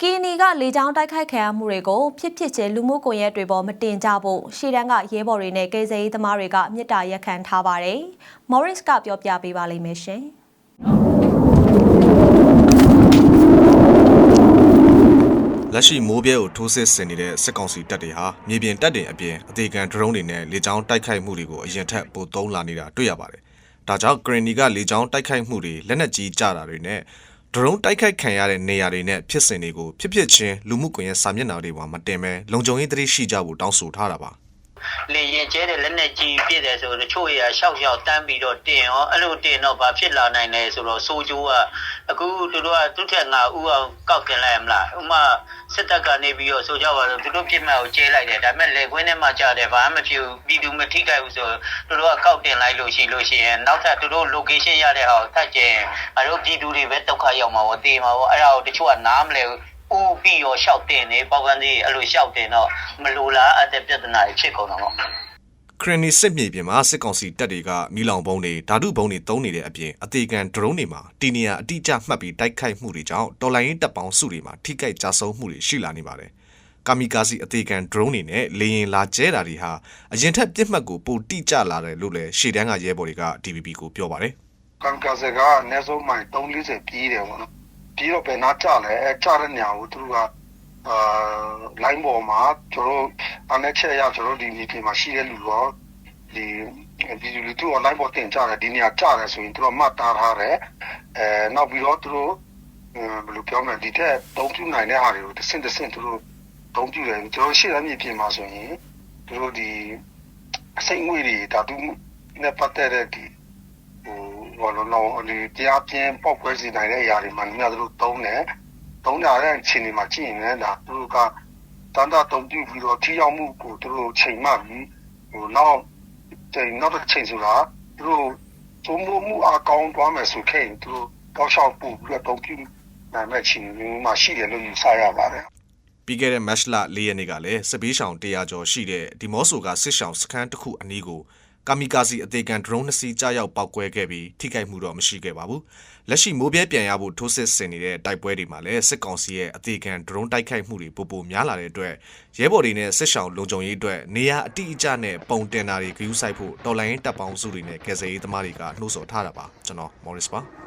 ကီနီကလေကြောင်းတိုက်ခိုက်ခံရမှုတွေကိုဖြစ်ဖြစ်ချင်းလူမှုကွန်ရက်တွေပေါ်မတင်ကြဖို့ရှေ့တန်းကရဲဘော်တွေနဲ့ကယ်ဆယ်ရေးသမားတွေကမြစ်တာရက်ခံထားပါတယ်။ Morris ကပြောပြပေးပါလိမ့်မယ်ရှင်။လက်ရှိမိုးပြဲကိုထိုးစစ်ဆင်နေတဲ့စစ်ကောင်စီတပ်တွေဟာမြေပြင်တပ်တွေအပြင်အသေးခံဒရုန်းတွေနဲ့လေကြောင်းတိုက်ခိုက်မှုတွေကိုအရင်ထက်ပိုသုံးလာနေတာတွေ့ရပါတယ်။ဒါကြောင့်ဂရနီကလေကြောင်းတိုက်ခိုက်မှုတွေလက်နက်ကြီးကြတာတွေနဲ့ ဒရုန်းတိုက်ခိုက်ခံရတဲ့နေရာတွေနဲ့ဖြစ်စဉ်တွေကိုဖြစ်ဖြစ်ချင်းလူမှုကွန်ရက်စာမျက်နှာတွေမှာမတင်မဲလုံခြုံရေးသတိရှိကြဖို့တောင်းဆိုထားတာပါလေရင်ကျဲတဲ့လက်နဲ့ကြီးပြည့်တယ်ဆိုတော့တချို့ရရှောက်ရှောက်တန်းပြီးတော့တင်ရောအဲ့လိုတင်တော့ဘာဖြစ်လာနိုင်လဲဆိုတော့ဆိုဂျိုးကအခုသူတို့ကသူ့ထက်ငါဥအောင်ကောက်တင်လိုက်ရမလားဥမာ စစ်တပ်ကနေပြီးတော့ဆိုကြပါတော့သူတို့ပြစ်မှတ်ကိုကျဲလိုက်တယ်ဒါပေမဲ့လေခွင်းထဲမှာကြားတယ်ဘာမှမဖြစ်ဘူးပြည်သူမထိခိုက်ဘူးဆိုသူတို့ကကောက်တင်လိုက်လို့ရှိလို့ရှိရင်နောက်ထပ်သူတို့ location ရတဲ့ဟာကိုထပ်ကျင်အဲ့တို့ပြည်သူတွေပဲဒုက္ခရောက်မှာပေါ့တေးမှာပေါ့အဲ့ဒါကိုတချို့ကနားမလဲဘူးဦးပြီးရောရှောက်တင်နေပေါက်ကန်သေးအဲ့လိုရှောက်တင်တော့မလိုလားအပ်တဲ့ပြဿနာတွေဖြစ်ကုန်တော့ ခရနီစစ်မြေပြင်မှာစစ်ကောင်စီတပ်တွေကမီလောင်ဘုံတွေဓာတုဘုံတွေတုံးနေတဲ့အပြင်အသေးခံဒရုန်းတွေမှာတီနီယာအတိအကျမှတ်ပြီးတိုက်ခိုက်မှုတွေကြောင့်တော်လိုင်းရေးတပ်ပေါင်းစုတွေမှာထိခိုက်ကြဆုံးမှုတွေရှိလာနေပါတယ်။ကာမီကာစီအသေးခံဒရုန်းတွေနဲ့လေရင်လာကျဲတာတွေဟာအရင်ထက်ပြစ်မှတ်ကိုပိုတိကျလာတယ်လို့လည်းရှေ့တန်းကရဲဘော်တွေက DVB ကိုပြောပါတယ်ကံကာစကအနည်းဆုံးမိုင်340ပြေးတယ်ပေါ့နော်ပြီးတော့ဘယ်နာကြလဲအဲကြတဲ့နေရာကိုသူတို့ကအာ line ပေါ်မှာကျွန်တော် တို့အနေချက်ရကျွန်တော်တို့ဒီမြေပြင်မှာရှိတဲ့လူတော့ဒီဒီလူသူက line ပေါ်တင်ကြတယ်ဒီနေရာကြတယ်ဆိုရင်သူတို့မှတ်သားထားတယ်အဲနောက်ပြီးတော့သူတို့ဘယ်လိုပြောမလဲဒီထက်တုံးပြနိုင်တဲ့ဟာတွေကိုတစ်ဆင့်တစ်ဆင့်သူတို့တုံးပြတယ်ကျွန်တော်ရှေ့ရမြေပြင်မှာဆိုရင်သူတို့ဒီအစိမ့်ငွေတွေဓာတုနဲ့ပတ်သက်တဲ့ဒီဟိုဘောလုံးလုံးဒီတရားပြင်းပေါက်ကွဲစီနိုင်တဲ့အရာတွေမှာမြတ်တို့သုံးတယ်သုံးတာတဲ့အချိန်တွေမှာကြည့်ရင်လည်းဒါသူတို့က တန်တာတုံပြပြီးတော့ထိရောက်မှုကိုသူတို့ချိန်မှပြီးဟိုနောက်ချိန်နောက်တစ်ချိန်ဆိုတာသူတို့သုံးမှုမှုအကောင်းသွားမယ်ဆိုခဲ့ရင်သူတို့တောက်လျှောက်ပို့ပြီးတော့တုံပြနိုင်မဲ့ချိန်မျိုးမှာရှိတယ်လို့ယူဆရပါတယ်။ပြီးခဲ့တဲ့မတ်လ၄ရက်နေ့ကလည်းစစ်ပေးရှောင်100ကျော်ရှိတဲ့ဒီမော့ဆိုကစစ်ရှောင်စခန်းတစ်ခုအနီးကို ကာမီကာစီအသေးခံဒရုန်းနှစ်စီးကြားရောက်ပောက်ကွဲခဲ့ပြီးထိခိုက်မှုတော့မရှိခဲ့ပါဘူး။လက်ရှိမိုးပြဲပြန်ရဖို့ထိုးစစ်ဆင်နေတဲ့တိုက်ပွဲတွေမှာလည်းစစ်ကောင်စီရဲ့အသေးခံဒရုန်းတိုက်ခိုက်မှုတွေပိုပိုများလာတဲ့အတွက်ရဲဘော်တွေနဲ့စစ်ရှောင်လုံခြုံရေးအတွက်နေရာအတိအကျနဲ့ပုံတင်တာတွေဂရုစိုက်ဖို့တော်လိုင်းတပ်ပေါင်းစုတွေနဲ့ကယ်ဆယ်ရေးသမားတွေကနှိုးဆော်ထားတာပါကျွန်တော် Morris ပါ